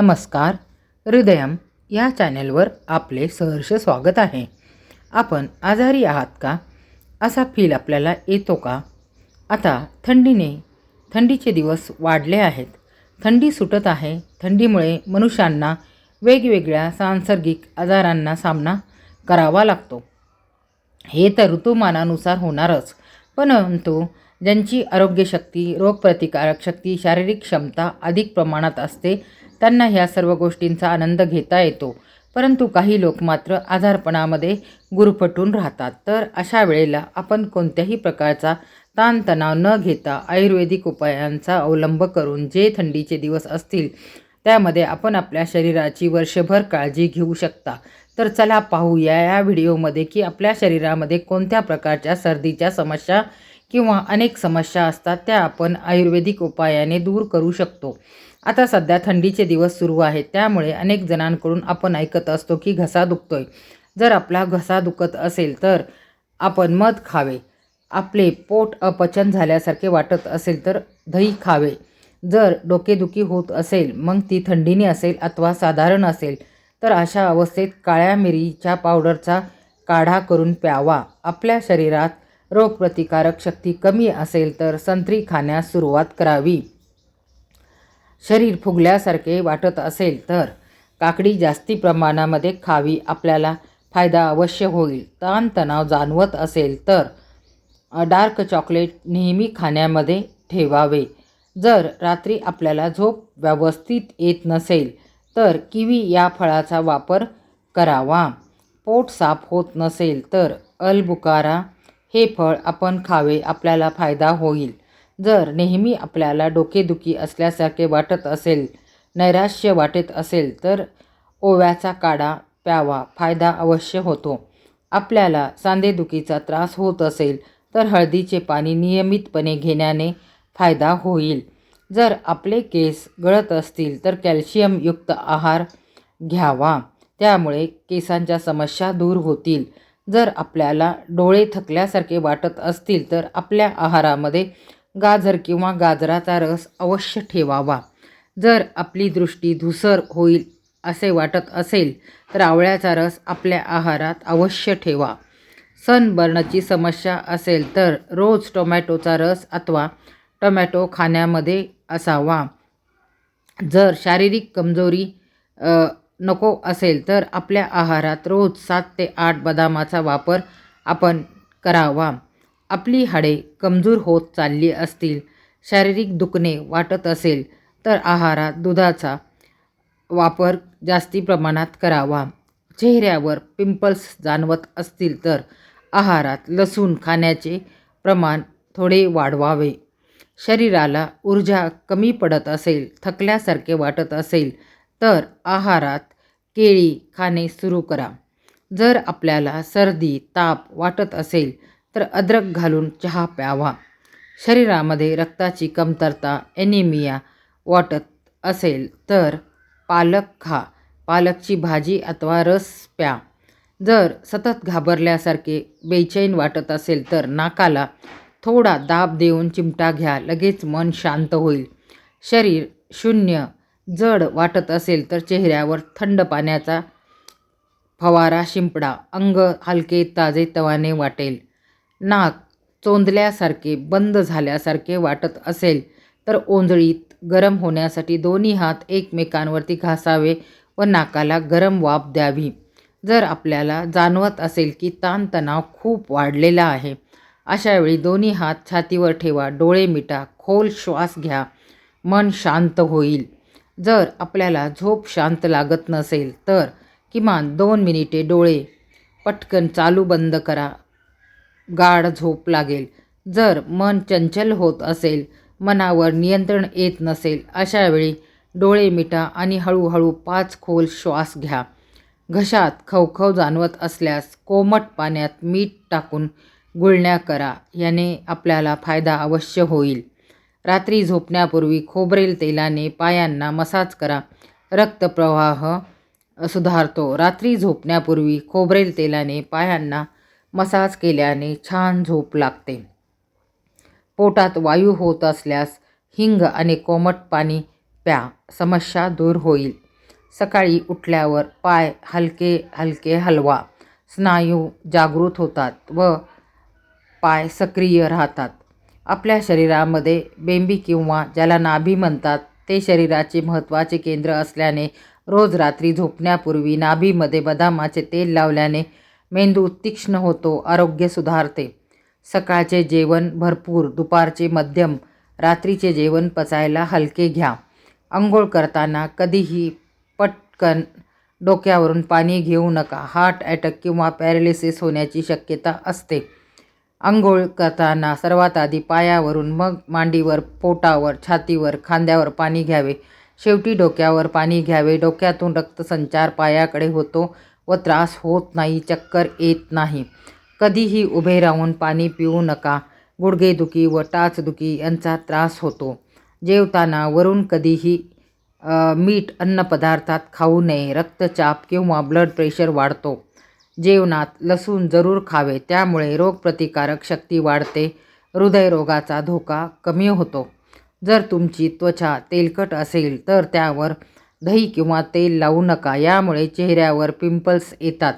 नमस्कार. हृदयम या चॅनेलवर आपले सहर्ष स्वागत आहे. आपण आजारी आहात का? असा फील आपल्याला येतो का? आता थंडीने थंडीचे दिवस वाढले आहेत. थंडी सुटत आहे. थंडीमुळे मनुष्यांना वेगवेगळ्या सांसर्गिक आजारांना सामना करावा लागतो. हे तर ऋतुमानानुसार होणारच. परंतु ज्यांची आरोग्यशक्ती रोगप्रतिकारक शक्ती शारीरिक क्षमता अधिक प्रमाणात असते त्यांना ह्या सर्व गोष्टींचा आनंद घेता येतो. परंतु काही लोक मात्र आजारपणामध्ये गुरफटून राहतात. तर अशा वेळेला आपण कोणत्याही प्रकारचा ताणतणाव न घेता आयुर्वेदिक उपायांचा अवलंब करून जे थंडीचे दिवस असतील त्यामध्ये आपण आपल्या शरीराची वर्षभर काळजी घेऊ शकता. तर चला पाहूया या व्हिडिओमध्ये की आपल्या शरीरामध्ये कोणत्या प्रकारच्या सर्दीच्या समस्या किंवा अनेक समस्या असतात त्या आपण आयुर्वेदिक उपायाने दूर करू शकतो. आता सध्या थंडीचे दिवस सुरू आहेत. त्यामुळे अनेक जणांकडून आपण ऐकत असतो की घसा दुखतोय. जर आपला घसा दुखत असेल तर आपण मध खावे. आपले पोट अपचन झाल्यासारखे वाटत असेल तर दही खावे. जर डोकेदुखी होत असेल मग ती थंडीने असेल अथवा साधारण असेल तर अशा अवस्थेत काळ्या मिरीच्या पावडरचा काढा करून प्यावा. आपल्या शरीरात रोगप्रतिकारक शक्ती कमी असेल तर संत्री खाण्यास सुरुवात करावी. शरीर फुगल्यासारखे वाटत असेल तर काकडी जास्ती प्रमाणामध्ये खावी आपल्याला फायदा अवश्य होईल. ताणतणाव जाणवत असेल तर डार्क चॉकलेट नेहमी खाण्यामध्ये ठेवावे. जर रात्री आपल्याला झोप व्यवस्थित येत नसेल तर किवी या फळाचा वापर करावा. पोट साफ होत नसेल तर अलबुकारा हे फळ आपण खावे आपल्याला फायदा होईल. जर नेहमी आपल्याला डोकेदुखी असल्यासारखे वाटत असेल नैराश्य वाटत असेल तर ओव्याचा काढा प्यावा. फायदा अवश्य होतो. आपल्याला सांधेदुखीचा त्रास होत असेल तर हळदीचे पाणी नियमितपणे घेण्याने फायदा होईल. जर आपले केस गळत असतील तर कॅल्शियमयुक्त आहार घ्यावा. त्यामुळे केसांच्या समस्या दूर होतील. जर आपल्याला डोळे थकल्यासारखे वाटत असतील तर आपल्या आहारामध्ये गाजर किंवा गाजराचा रस अवश्य ठेवावा. जर आपली दृष्टी धुसर होईल असे वाटत असेल तर आवळ्याचा रस आपल्या आहारात अवश्य ठेवा. सनबर्नची समस्या असेल तर रोज टोमॅटोचा रस अथवा टोमॅटो खाण्यामध्ये असावा. जर शारीरिक कमजोरी नको असेल तर आपल्या आहारात रोज सात ते आठ बदामाचा वापर आपण करावा. आपली हाडे कमजोर होत चालली असतील शारीरिक दुखणे वाटत असेल तर आहारात दुधाचा वापर जास्ती प्रमाणात करावा. चेहऱ्यावर पिंपल्स जाणवत असतील तर आहारात लसूण खाण्याचे प्रमाण थोडे वाढवावे. शरीराला ऊर्जा कमी पडत असेल थकल्यासारखे वाटत असेल तर आहारात केळी खाणे सुरू करा. जर आपल्याला सर्दी ताप वाटत असेल तर अद्रक घालून चहा प्यावा. शरीरामध्ये रक्ताची कमतरता एनिमिया वाटत असेल तर पालक खा. पालकची भाजी अथवा रस प्या. जर सतत घाबरल्यासारखे बेचैन वाटत असेल तर नाकाला थोडा दाब देऊन चिमटा घ्या. लगेच मन शांत होईल. शरीर शून्य जड वाटत असेल तर चेहऱ्यावर थंड पाण्याचा फवारा शिंपडा अंग हलके ताजे तवाने वाटेल. नाक चोंदल्यासारखे बंद झाल्यासारखे वाटत असेल तर ओंजळीत गरम होण्यासाठी दोन्ही हात एकमेकांवरती घासावे व नाकाला गरम वाफ द्यावी. जर आपल्याला जाणवत असेल की ताणतणाव खूप वाढलेला आहे अशावेळी दोन्ही हात छातीवर ठेवा डोळे मिटा खोल श्वास घ्या मन शांत होईल. जर आपल्याला झोप शांत लागत नसेल तर किमान दोन मिनिटे डोळे पटकन चालू बंद करा गाढ झोप लागेल. जर मन चंचल होत असेल मनावर नियंत्रण येत नसेल अशावेळी डोळे मिटा आणि हळूहळू पाच खोल श्वास घ्या. घशात खवखव जाणवत असल्यास कोमट पाण्यात मीठ टाकून गुळण्या करा याने आपल्याला फायदा अवश्य होईल. रात्री झोपण्यापूर्वी खोबरेल तेलाने पायांना मसाज करा. रक्तप्रवाह सुधारतो. रात्री झोपण्यापूर्वी खोबरेल तेलाने पायांना मसाज केल्याने छान झोप लागते. पोटात वायू होत असल्यास हिंग आणि कोमट पाणी प्या समस्या दूर होईल. सकाळी उठल्यावर पाय हलके हलके हलवा स्नायू जागृत होतात व पाय सक्रिय राहतात. आपल्या शरीरामध्ये बेंबी किंवा ज्याला नाभी म्हणतात. ते शरीराचे महत्त्वाचे केंद्र असल्याने रोज रात्री झोपण्यापूर्वी नाभीमध्ये बदामाचे तेल लावल्याने मेंदू तीक्ष्ण होतो आरोग्य सुधारते. सकाळचे जेवण भरपूर दुपारचे मध्यम रात्रीचे जेवण पचायला हलके घ्या. आंघोळ करताना कधीही पटकन डोक्यावरून पाणी घेऊ नका. हार्ट अटॅक किंवा पॅरालिसिस होण्याची शक्यता असते. आंघोळ करताना सर्वात आधी पायावरून मग मांडीवर पोटावर छातीवर खांद्यावर पाणी घ्यावे. शेवटी डोक्यावर पाणी घ्यावे. डोक्यातून रक्तसंचार पायाकडे होतो. व त्रास होत नाही चक्कर येत नाही. कधीही उभे राहून पाणी पिऊ नका. गुडघेदुखी व टाचदुखी यांचा त्रास होतो. जेवताना वरून कधीही मीठ अन्नपदार्थात खाऊ नये. रक्तचाप किंवा ब्लड प्रेशर वाढतो. जेवणात लसूण जरूर खावे. त्यामुळे रोगप्रतिकारक शक्ती वाढते. हृदयरोगाचा धोका कमी होतो. जर तुमची त्वचा तेलकट असेल तर त्यावर दही किंवा तेल लावू नका यामुळे चेहऱ्यावर पिंपल्स येतात.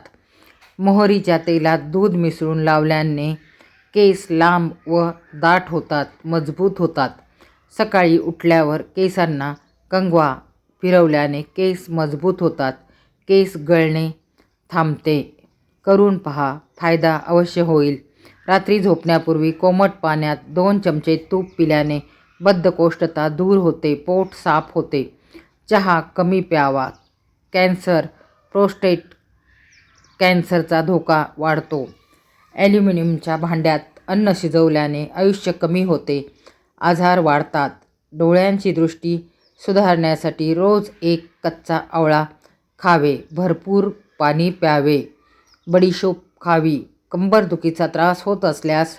मोहरीच्या तेलात दूध मिसळून लावल्याने केस लांब व दाट होतात मजबूत होतात. सकाळी उठल्यावर केसांना कंगवा फिरवल्याने केस मजबूत होतात केस गळणे थांबते. करून पहा फायदा अवश्य होईल. रात्री झोपण्यापूर्वी कोमट पाण्यात दोन चमचे तूप पिल्याने बद्धकोष्ठता दूर होते पोट साफ होते. चहा कमी प्यावा. कॅन्सर प्रोस्टेट कॅन्सरचा धोका वाढतो. ॲल्युमिनियमच्या भांड्यात अन्न शिजवल्याने आयुष्य कमी होते. आजार वाढतात. डोळ्यांची दृष्टी सुधारण्यासाठी रोज एक कच्चा आवळा खावे. भरपूर पाणी प्यावे. बडीशोप खावी. कंबरदुखीचा त्रास होत असल्यास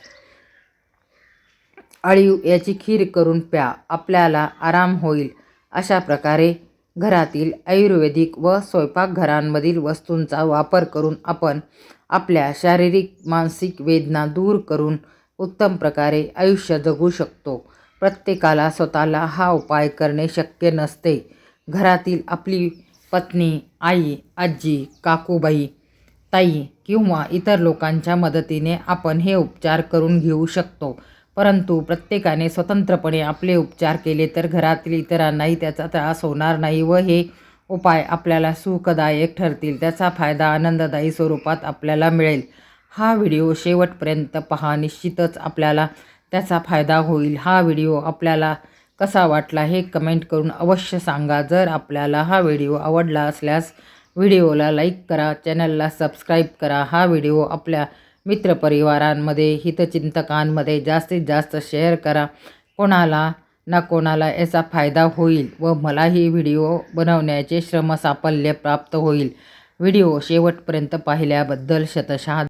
अळीव याची खीर करून प्या. आपल्याला आराम होईल. अशा प्रकारे घरातील आयुर्वेदिक व स्वयंपाकघरांमधील वस्तूंचा वापर करून आपण आपल्या शारीरिक मानसिक वेदना दूर करून उत्तम प्रकारे आयुष्य जगू शकतो. प्रत्येकाला स्वतःला हा उपाय करणे शक्य नसते. घरातील आपली पत्नी आई आजी काकूबाई ताई किंवा इतर लोकांच्या मदतीने आपण हे उपचार करून घेऊ शकतो. परंतु प्रत्येकाने स्वतंत्रपणे आपले उपचार केले तर घरातील इतरांनाही त्याचा त्रास होणार नाही व हे उपाय आपल्याला सुखदायक ठरतील. त्याचा फायदा आनंददायी स्वरूपात आपल्याला मिळेल. हा व्हिडिओ शेवटपर्यंत पहा. निश्चितच आपल्याला त्याचा फायदा होईल. हा व्हिडिओ आपल्याला कसा वाटला हे कमेंट करून अवश्य सांगा. जर आपल्याला हा व्हिडिओ आवडला असल्यास व्हिडिओला लाईक करा. चॅनलला सबस्क्राईब करा. हा व्हिडिओ आपल्या मित्रपरिवारांमध्ये हितचिंतकांमध्ये जास्तीत जास्त शेअर करा. कोणाला ना कोणाला याचा फायदा होईल व मलाही व्हिडिओ बनवण्याचे श्रमसाफल्य प्राप्त होईल. व्हिडिओ शेवटपर्यंत पाहिल्याबद्दल शतशः